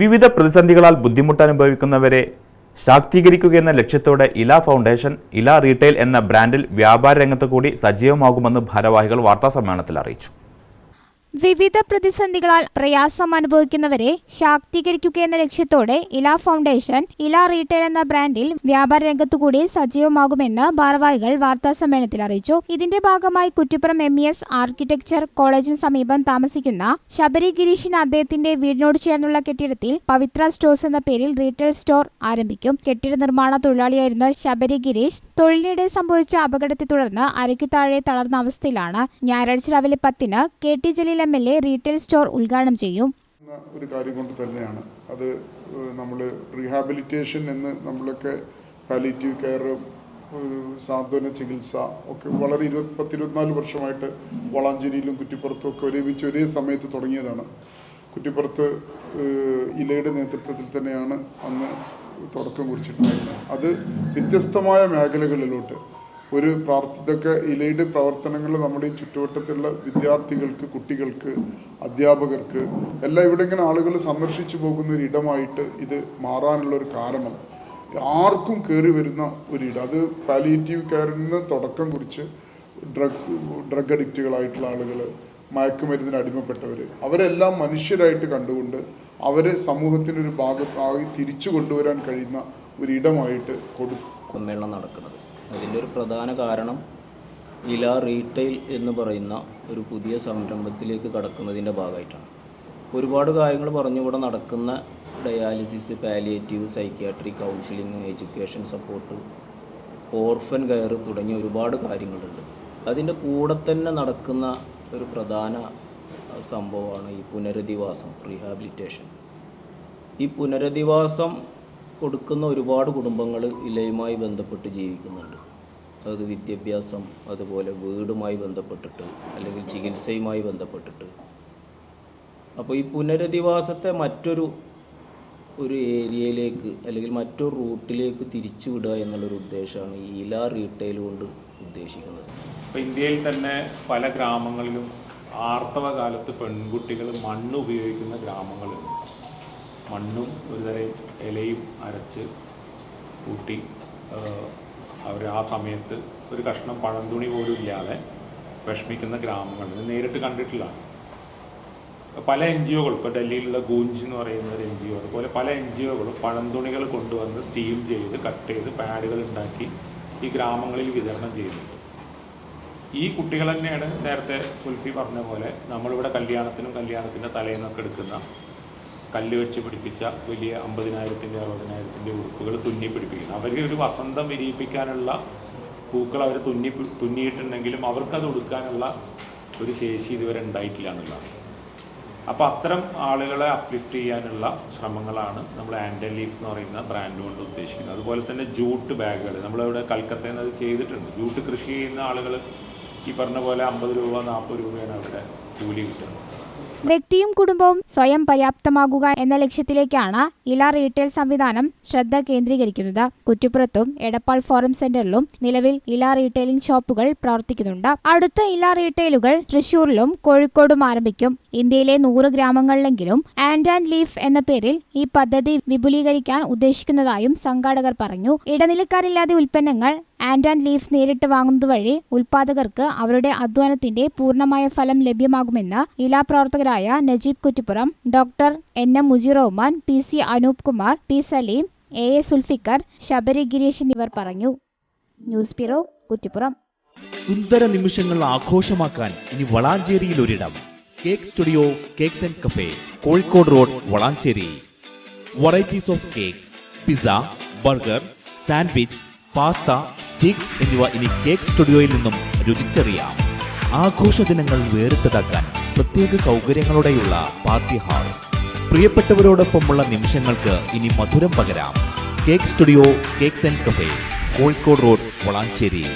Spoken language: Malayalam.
വിവിധ പ്രതിസന്ധികളാൽ ബുദ്ധിമുട്ടനുഭവിക്കുന്നവരെ ശാക്തീകരിക്കുക എന്ന ലക്ഷ്യത്തോടെ ഇല ഫൗണ്ടേഷൻ ഇല റീറ്റെയിൽ എന്ന ബ്രാൻഡിൽ വ്യാപാര രംഗത്ത് കൂടി സജീവമാകുമെന്ന് ഭാരവാഹികൾ വാർത്താസമ്മേളനത്തിൽ അറിയിച്ചു. വിവിധ പ്രതിസന്ധികളാൽ പ്രയാസം അനുഭവിക്കുന്നവരെ ശാക്തീകരിക്കുക എന്ന ലക്ഷ്യത്തോടെ ഇല ഫൗണ്ടേഷൻ ഇല റീറ്റെയിൽ എന്ന ബ്രാൻഡിൽ വ്യാപാര രംഗത്തുകൂടി സജീവമാകുമെന്ന് ഭാരവാഹികൾ വാർത്താസമ്മേളനത്തിൽ അറിയിച്ചു. ഇതിന്റെ ഭാഗമായി Kuttippuram M E S architecture കോളേജിന് സമീപം താമസിക്കുന്ന ശബരി ഗിരീഷിന് അദ്ദേഹത്തിന്റെ വീടിനോട് ചേർന്നുള്ള കെട്ടിടത്തിൽ പവിത്ര സ്റ്റോഴ്സ് എന്ന പേരിൽ റീറ്റെയിൽ സ്റ്റോർ ആരംഭിക്കും. കെട്ടിട നിർമ്മാണ തൊഴിലാളിയായിരുന്ന ശബരി ഗിരീഷ് തൊഴിലിനിടെ സംഭവിച്ച അപകടത്തെ തുടർന്ന് അരയ്ക്കു താഴെ തളർന്ന അവസ്ഥയിലാണ്. ഞായറാഴ്ച രാവിലെ പത്തിന് K T Jaleel M L A retail store ഉദ്ഘാടനം ചെയ്യും. ഒരു കാര്യം കൊണ്ട് തന്നെയാണ്. അത് നമ്മൾ റീഹാബിലിറ്റേഷൻ എന്ന് നമ്മളൊക്കെ പാലിറ്റീവ് കെയർ സാന്ത്വന ചികിത്സ ഒക്കെ വളരെ ഇരുപത് പത്തിരുപത്തിനാല് വർഷമായിട്ട് വളാഞ്ചേരിയിലും കുറ്റിപ്പുറത്തും ഒക്കെ ഒരുമിച്ച് ഒരേ സമയത്ത് തുടങ്ങിയതാണ്. കുറ്റിപ്പുറത്ത് ഇലയുടെ നേതൃത്വത്തിൽ തന്നെയാണ് അന്ന് തുടക്കം കുറിച്ചിട്ടുണ്ടായിരുന്നത്. അത് വ്യത്യസ്തമായ മേഖലകളിലോട്ട് ഒരു പ്രാർത്ഥ ഇതൊക്കെ ഇലയുടെ പ്രവർത്തനങ്ങൾ നമ്മുടെ ഈ ചുറ്റുവട്ടത്തുള്ള വിദ്യാർത്ഥികൾക്ക് കുട്ടികൾക്ക് അധ്യാപകർക്ക് എല്ലാം ഇവിടെ ഇങ്ങനെ ആളുകൾ സന്ദർശിച്ചു പോകുന്ന ഒരു ഇടമായിട്ട് ഇത് മാറാനുള്ള ഒരു കാരണം. ആർക്കും കയറി വരുന്ന ഒരിടം. അത് പാലിയേറ്റീവ് കെയറിൽ നിന്ന് തുടക്കം കുറിച്ച് ഡ്രഗ് ഡ്രഗ് അഡിക്റ്റുകളായിട്ടുള്ള ആളുകൾ മയക്കുമരുന്നിന് അടിമപ്പെട്ടവർ അവരെല്ലാം മനുഷ്യരായിട്ട് കണ്ടുകൊണ്ട് അവരെ സമൂഹത്തിനൊരു ഭാഗത്തായി തിരിച്ചു കൊണ്ടുവരാൻ കഴിയുന്ന ഒരിടമായിട്ട് കൊടു നടക്കുന്നത്. അതിന്റെ ഒരു പ്രധാന കാരണം ഇല റീറ്റെയിൽ എന്ന് പറയുന്ന ഒരു പുതിയ സംരംഭത്തിലേക്ക് കടക്കുന്നതിന്റെ ഭാഗമായിട്ടാണ്. ഒരുപാട് കാര്യങ്ങൾ പറഞ്ഞു ഇവിടെ നടക്കുന്ന dialysis palliative psychiatry counselling education support orphan care തുടങ്ങിയ ഒരുപാട് കാര്യങ്ങളുണ്ട്. അതിന്റെ കൂടെ തന്നെ നടക്കുന്ന ഒരു പ്രധാന സംഭവമാണ് ഈ പുനരധിവാസം റീഹാബിലിറ്റേഷൻ. ഈ പുനരധിവാസം കൊടുക്കുന്ന ഒരുപാട് കുടുംബങ്ങൾ ഇലയുമായി ബന്ധപ്പെട്ട് ജീവിക്കുന്നുണ്ട്. അത് വിദ്യാഭ്യാസം അതുപോലെ വീടുമായി ബന്ധപ്പെട്ടിട്ട് അല്ലെങ്കിൽ ചികിത്സയുമായി ബന്ധപ്പെട്ടിട്ട്. അപ്പോൾ ഈ പുനരധിവാസത്തെ മറ്റൊരു ഒരു ഏരിയയിലേക്ക് അല്ലെങ്കിൽ മറ്റൊരു റൂട്ടിലേക്ക് തിരിച്ചു വിടുക എന്നുള്ളൊരു ഉദ്ദേശമാണ് ഈ ഇല റീറ്റെയിൽ കൊണ്ട് ഉദ്ദേശിക്കുന്നത്. ഇപ്പോൾ ഇന്ത്യയിൽ തന്നെ പല ഗ്രാമങ്ങളിലും ആർത്തവ കാലത്ത് പെൺകുട്ടികൾ മണ്ണ് ഉപയോഗിക്കുന്ന ഗ്രാമങ്ങളുണ്ട്. മണ്ണും ഒരു തരം ഇലയും അരച്ച് കൂട്ടി അവർ ആ സമയത്ത് ഒരു കഷ്ണം പഴം തുണി പോലും ഇല്ലാതെ വിഷമിക്കുന്ന ഗ്രാമങ്ങൾ. ഇത് നേരിട്ട് കണ്ടിട്ടില്ല. പല എൻ ജി ഒകളും ഇപ്പോൾ ഡൽഹിയിലുള്ള ഗൂഞ്ച് എന്ന് പറയുന്ന ഒരു എൻ ജി ഒ അതുപോലെ പല എൻ ജി ഒകളും പഴംതുണികൾ കൊണ്ടുവന്ന് സ്റ്റീം ചെയ്ത് കട്ട് ചെയ്ത് പാഡുകൾ ഉണ്ടാക്കി ഈ ഗ്രാമങ്ങളിൽ വിതരണം ചെയ്യുന്നുണ്ട്. ഈ കുട്ടികൾ തന്നെയാണ് നേരത്തെ സുൽഫി പറഞ്ഞ പോലെ നമ്മളിവിടെ കല്യാണത്തിനും കല്യാണത്തിന്റെ തലേന്നൊക്കെ എടുക്കുന്ന കല്ല് വെച്ച് പിടിപ്പിച്ച വലിയ അമ്പതിനായിരത്തിന്റെ അറുപതിനായിരത്തിന്റെ ഉടുപ്പുകൾ തുന്നി പിടിപ്പിക്കുന്നത് അവർ ഒരു വസന്തം വിരിയിപ്പിക്കാനുള്ള പൂക്കൾ അവർ തുന്നി തുന്നിയിട്ടുണ്ടെങ്കിലും അവർക്കത് ഉടുക്കാനുള്ള ഒരു ശേഷി ഇതുവരെ ഉണ്ടായിട്ടില്ല എന്നുള്ളതാണ്. അപ്പോൾ അത്തരം ആളുകളെ അപ്ലിഫ്റ്റ് ചെയ്യാനുള്ള ശ്രമങ്ങളാണ് നമ്മൾ ആൻഡൻ ലീഫ് എന്ന് പറയുന്ന ബ്രാൻഡ് കൊണ്ട് ഉദ്ദേശിക്കുന്നത്. അതുപോലെ തന്നെ ജൂട്ട് ബാഗുകൾ നമ്മളിവിടെ കൽക്കത്തയിൽ നിന്ന് അത് ചെയ്തിട്ടുണ്ട്. ജൂട്ട് കൃഷി ചെയ്യുന്ന ആളുകൾ ഈ പറഞ്ഞ പോലെ അമ്പത് രൂപ നാൽപ്പത് രൂപയാണ് അവിടെ കൂലി കിട്ടുന്നത്. വ്യക്തിയും കുടുംബവും സ്വയം പര്യാപ്തമാകുക എന്ന ലക്ഷ്യത്തിലേക്കാണ് ഇല റീറ്റെയിൽ സംവിധാനം ശ്രദ്ധ കേന്ദ്രീകരിക്കുന്നത്. കുറ്റിപ്പുറത്തും എടപ്പാൾ ഫോറം സെന്ററിലും നിലവിൽ ഇല റീറ്റെയിലിംഗ് ഷോപ്പുകൾ പ്രവർത്തിക്കുന്നുണ്ട്. അടുത്ത ഇല റീറ്റെയിലുകൾ തൃശൂരിലും കോഴിക്കോടും ആരംഭിക്കും. ഇന്ത്യയിലെ നൂറ് ഗ്രാമങ്ങളിലെങ്കിലും ആൻഡ് ആൻഡ് ലീഫ് എന്ന പേരിൽ ഈ പദ്ധതി വിപുലീകരിക്കാൻ ഉദ്ദേശിക്കുന്നതായും സംഘാടകർ പറഞ്ഞു. ഇടനിലക്കാരില്ലാതെ ഉൽപ്പന്നങ്ങൾ ആൻഡ് ആൻഡ് ലീഫ് നേരിട്ട് വാങ്ങുന്നത് വഴി ഉൽപാദകർക്ക് അവരുടെ അധ്വാനത്തിന്റെ പൂർണമായ ഫലം ലഭ്യമാകുമെന്ന് ഇലാ പ്രവർത്തകരായ Najeeb Kuttippuram doctor N M Mujeer Rahman P C Anoop Kumar P Saleem A A Sulfikar Sabari Gireesh എന്നിവർ പറഞ്ഞു. News bureau Kuttippuram. സുന്ദര നിമിഷങ്ങൾ ആഘോഷമാക്കാൻ ഇനി വളാഞ്ചേരിയിൽ ഒരിടം. Cake studio cakes and cafe Kozhikode road Valanchery. Varieties of cakes pizza burger sandwich pasta steaks എന്നിവ ഇനി കേക്ക് സ്റ്റുഡിയോയിൽ നിന്നും രുചിച്ചറിയാം. ആഘോഷ ദിനങ്ങൾ വേറിട്ടതാക്കാൻ പ്രത്യേക സൗകര്യങ്ങളോടെയുള്ള പാർട്ടി ഹാൾ. പ്രിയപ്പെട്ടവരോടൊപ്പമുള്ള നിമിഷങ്ങൾക്ക് ഇനി മധുരം പകരാം. Cake studio cakes and cafe Kozhikode road Valanchery.